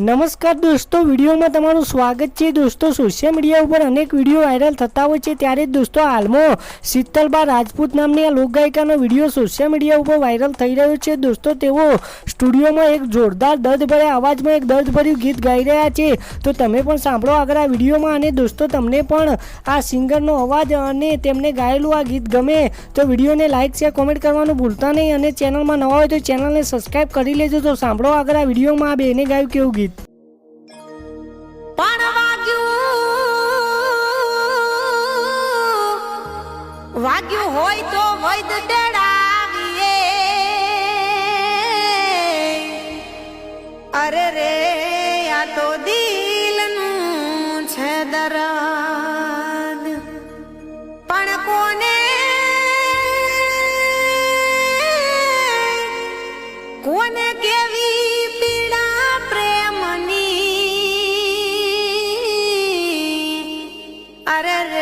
નમસ્કાર દોસ્તો, વિડીયોમાં તમારું સ્વાગત છે. દોસ્તો સોશિયલ મીડિયા ઉપર અનેક વીડિયો વાયરલ થતા હોય છે. ત્યારે જ દોસ્તો, હાલમાં શીતલબા રાજપૂત નામની આ લોકગાયિકાનો વીડિયો સોશિયલ મીડિયા ઉપર વાયરલ થઈ રહ્યો છે. દોસ્તો, તેઓ સ્ટુડિયોમાં એક જોરદાર દર્દભર્યા અવાજમાં એક દર્દભર્યું ગીત ગાઈ રહ્યા છે. તો તમે પણ સાંભળો આગળ આ વિડીયોમાં અને દોસ્તો, તમને પણ આ સિંગરનો અવાજ અને તેમને ગાયેલું આ ગીત ગમે તો વિડીયોને લાઇક શેર કોમેન્ટ કરવાનું ભૂલતા નહીં. અને ચેનલમાં નવા હોય તો ચેનલને સબસ્ક્રાઈબ કરી લેજો. તો સાંભળો આગળ આ વિડીયોમાં આ બેને ગાયું કેવું ગીત. વાગ્યું હોય તો વૈદ ડેડાવીએ અરે રે, આ તો દિલનું છે દરદ. પણ કોને? કોને કેવી પીડા પ્રેમની? અરે રે